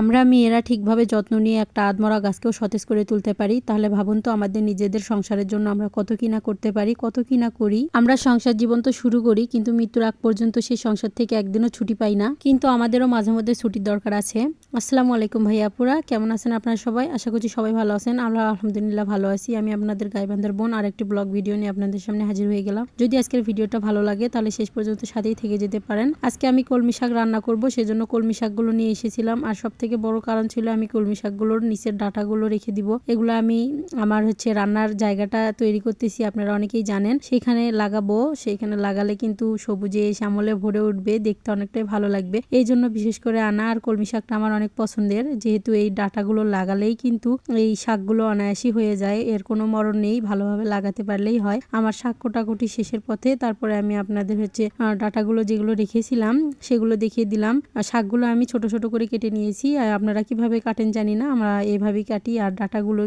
আমরা মেয়েরা ঠিকভাবে যত্ন নিয়ে একটা আদমরা গাছকেও সতেজ করে তুলতে পারি। তাহলে ভাবুন তো আমাদের নিজেদের সংসারের জন্য আমরা কত কি না করতে পারি, কত কি না করি। আমরা সংসার জীবন তো শুরু করি, কিন্তু মৃত্যুর আগ পর্যন্ত সেই সংসার থেকে একদিনও ছুটি পাই না। কিন্তু আমাদেরও মাঝে মধ্যে ছুটির দরকার আছে। আসসালামু আলাইকুম ভাইয়াপুরা কেমন আছেন আপনারা সবাই? আশা করছি সবাই ভালো আছেন। আমরা আলহামদুলিল্লাহ ভালো আছি। আমি আপনাদের গাইবান্ধার বোন আর একটি ব্লগ ভিডিও নিয়ে আপনাদের সামনে হাজির হয়ে গেলাম। যদি আজকের ভিডিওটা ভালো লাগে, তাহলে শেষ পর্যন্ত সাথেই থেকে যেতে পারেন। আজকে আমি কলমি শাক রান্না করব, সেজন্য কলমি শাকগুলো নিয়ে এসেছিলাম। আর সব থেকে বড় কারণ ছিল আমি কলমি শাকগুলোর নিচের ডাটাগুলো রেখে দিব। এগুলো আমি আমার হচ্ছে রান্নার জায়গাটা তৈরি করতেছি, আপনারা অনেকেই জানেন। সেখানে লাগাবো, সেখানে লাগালে কিন্তু সবুজে, শ্যামলে ভরে উঠবে, দেখতে অনেকটাই ভালো লাগবে। এই জন্য বিশেষ করে আনা আর কলমি শাকটা আমার অনেক পছন্দের। যেহেতু এই ডাটাগুলো লাগালেই কিন্তু এই শাকগুলো অনায়াসই হয়ে যায়, এর কোনো মরণ নেই, ভালোভাবে লাগাতে পারলেই হয়। আমার শাক কোটাকুটি শেষের পথে তারপরে আমি আপনাদের হচ্ছে ডাটাগুলো যেগুলো রেখেছিলাম, সেগুলো দেখিয়ে দিলাম। শাকগুলো আমি ছোট ছোট করে কেটে নিয়েছি আর আপনারা কীভাবে কাটেন জানি না। আমরা এইভাবেই কাটি আর ডাটাগুলো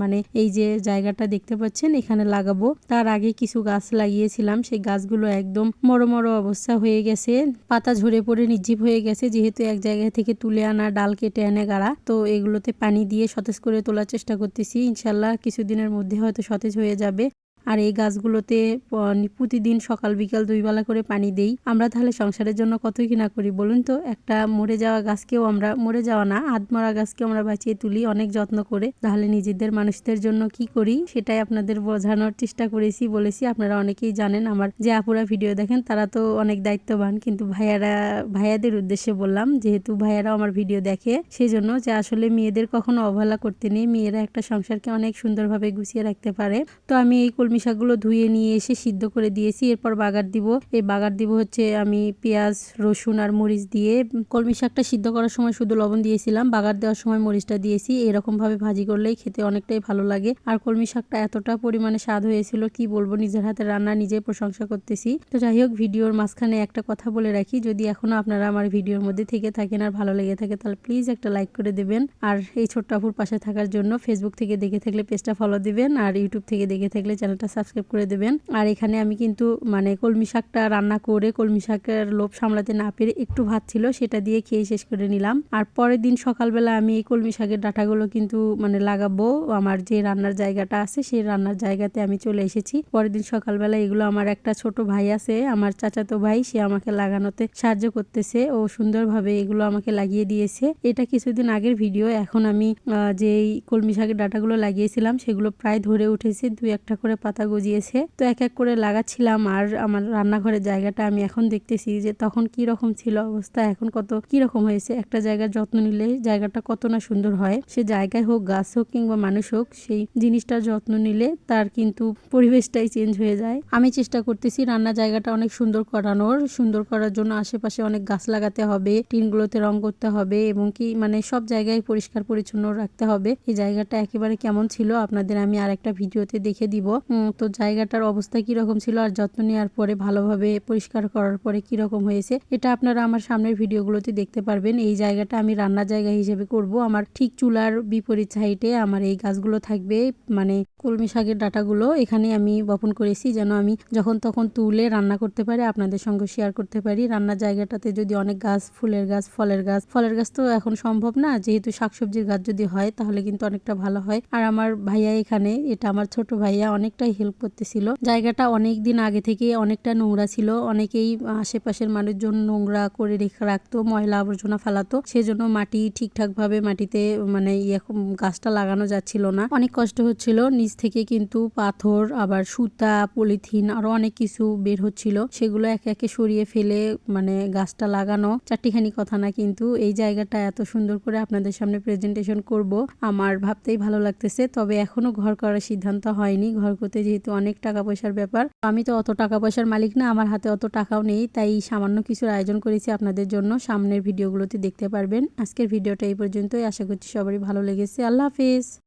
মানে এই যে জায়গাটা দেখতে পাচ্ছেন, এখানে লাগাবো। তার আগে কিছু গাছ লাগিয়েছিলাম। সেই গাছগুলো একদম মরো মরো অবস্থা হয়ে গেছে। পাতা ঝরে পড়ে নির্জীব হয়ে গেছে। যেহেতু এক জায়গা থেকে তুলে আনা, ডাল কেটে এনে গাড়া, তো এগুলোতে পানি দিয়ে সতেজ করে তোলার চেষ্টা করতেছি। ইনশাল্লাহ কিছুদিনের মধ্যে হয়তো সতেজ হয়ে যাবে। আর এই গাছগুলোতে প্রতিদিন সকাল, বিকাল দুই বেলা করে পানি দেই। আমরা তাহলে সংসারের জন্য কতই কিনা করি বলুন তো? একটা মরে যাওয়া গাছকেও আমরা, মরে যাওয়া না আধমরা গাছকে আমরা বাঁচিয়ে তুলি অনেক যত্ন করে। তাহলে নিজেদের, মানুষদের জন্য কি করি সেটাই আপনাদের বোঝানোর চেষ্টা করেছি, বলেছি। আপনারা অনেকেই জানেন আমার যে আপুরা ভিডিও দেখেন, তারা তো অনেক দায়িত্ববান। কিন্তু ভাইয়ারা, ভাইয়াদের উদ্দেশ্যে বললাম, যেহেতু ভাইয়ারা আমার ভিডিও দেখে সেই জন্য যে আসলে মেয়েদের কখনো অবহেলা করতে নেই। মেয়েরা একটা সংসারকে অনেক সুন্দরভাবে গুছিয়ে রাখতে পারে। তো আমি এই কলমি শাকগুলো ধুয়ে নিয়ে এসে সিদ্ধ করে দিয়েছি। এরপর বাগার দিব। এই বাগার দিব হচ্ছে আমি পেঁয়াজ, রসুন আর মরিচ দিয়ে। কলমি শাকটা সিদ্ধ করার সময় শুধু লবণ দিয়েছিলাম। বাগার দেওয়ার সময় মরিচটা দিয়েছি। এরকম ভাবে ভাজি করলেই খেতে অনেকটাই ভালো লাগে। আর কলমি শাকটা এতটা পরিমাণে স্বাদ হয়েছিল, কি বলব, নিজের হাতে রান্না নিজে প্রশংসা করতেছি। তো যাই হোক, ভিডিওর মাঝখানে একটা কথা বলে রাখি। যদি এখনও আপনারা আমার ভিডিওর মধ্যে থেকে থাকেন আর ভালো লেগে থাকে, তাহলে প্লিজ একটা লাইক করে দেবেন। আর এই ছোট্ট আপুর পাশে থাকার জন্য ফেসবুক থেকে দেখে থাকলে পেজটা ফলো দিবেন। আর ইউটিউব থেকে দেখে থাকলে চ্যানেলটা সাবস্ক্রাইব করে দেবেন। আর এখানে আমি কিন্তু মানে কলমি শাকটা রান্না করে কলমি শাকের লোভ সামলাতে না পেরে একটু ভাত ছিল, সেটা দিয়ে খেয়ে শেষ করে নিলাম। আর পরের দিন সকালবেলা আমি এই কলমি শাকের ডাঁটাগুলো কিন্তু মানে লাগাবো। আমার যে রান্নার জায়গাটা আছে, সেই রান্নার জায়গাতে আমি চলে এসেছি। পরের দিন সকালবেলা এগুলো আমার একটা ছোট ভাই আছে, আমার চাচাতো ভাই, সে আমাকে লাগানোতে সাহায্য করতেছে। ও সুন্দরভাবে এগুলো আমাকে লাগিয়ে দিয়েছে। এটা কিছুদিন আগের ভিডিও, এখন আমি যেই কলমি শাকের ডাঁটাগুলো লাগিয়েছিলাম, সেগুলো প্রায় ধরে উঠেছে, দুই একটা করে পাতা গজিয়েছে। তো এক এক করে লাগাচ্ছিলাম আর আমার রান্নাঘরের জায়গাটা আমি এখন দেখতেছি যে তখন কি রকম ছিল অবস্থা, এখন কত, কি রকম হয়েছে? একটা জায়গার যত্ন নিলে জায়গাটা কত না সুন্দর হয়। সে জায়গায় হোক, গাছ হোক কিংবা মানুষ হোক, সেই জিনিসটার যত্ন নিলে তার কিন্তু পরিবেশটাই চেঞ্জ হয়ে যায়। আমি চেষ্টা করতেছি রান্না জায়গাটা অনেক সুন্দর করানোর, সুন্দর করার জন্য আশেপাশে অনেক গাছ লাগাতে হবে, টিনগুলোতে রং করতে হবে এবং কি মানে সব জায়গায় পরিষ্কার পরিচ্ছন্ন রাখতে হবে। এই জায়গাটা একেবারে কেমন ছিল আপনাদের আমি আর একটা ভিডিওতে দেখে দিব। তো জায়গাটার অবস্থা কি রকম ছিল আর যত্ন নেওয়ার পরে ভালোভাবে পরিষ্কার করার পরে কি রকম হয়েছে, এটা আপনারা আমার সামনের ভিডিওগুলোতে দেখতে পারবেন। এই জায়গাটা আমি রান্নার জায়গা হিসেবে করব। আমার ঠিক চুলার বিপরীত সাইডে আমার এই গাছগুলো থাকবে মানে কলমি শাকের ডাটাগুলো এখানে আমি বপন করেছি যেন আমি যখন তখন তুলে রান্না করতে পারি, আপনাদের সঙ্গে শেয়ার করতে পারি। রান্নার জায়গাটাতে যদি অনেক গাছ, ফুলের গাছ, ফলের গাছ ফলের গাছ তো এখন সম্ভব না, যেহেতু শাকসবজির গাছ যদি হয় তাহলে কিন্তু অনেকটা ভালো হয়। আর আমার ভাইয়া এখানে, এটা আমার ছোট ভাইয়া অনেকটাই হেল্প করতেছিল। জায়গাটা অনেক দিন আগে থেকে অনেকটা নোংরা ছিল। অনেকেই আশেপাশের মানুষজন নোংরা করে রেখে রাখতো, ময়লা আবর্জনা ফেলাতো। সেজন্য মাটি ঠিকঠাক ভাবে মাটিতে মানে ইয়ে গাছটা লাগানো যাচ্ছিল না। অনেক কষ্ট হচ্ছিল। নিচ থেকে কিন্তু পাথর, আবার সুতা, পলিথিন আরও অনেক কিছু বের হচ্ছিল। সেগুলো একে একে সরিয়ে ফেলে মানে গাছটা লাগানো। চারটিখানি কথা না, কিন্তু এই জায়গাটা এত সুন্দর করে আপনাদের সামনে প্রেজেন্টেশন করব। আমার ভাবতেই ভালো লাগতেছে, তবে এখনও ঘর করার সিদ্ধান্ত হয়নি। ঘর করতে যেহেতু অনেক টাকা পয়সার ব্যাপার আমি তো অত টাকা পয়সার মালিক না, আমার হাতে অত টাকাও নেই, তাই সামান্য কিছুর আয়োজন করেছি আপনাদের জন্য। সামনের ভিডিওগুলোতে দেখতে পারবেন। আজকের ভিডিওটা এই পর্যন্তই, আশা করছি সবারই ভালো লেগেছে। আল্লাহ হাফিজ।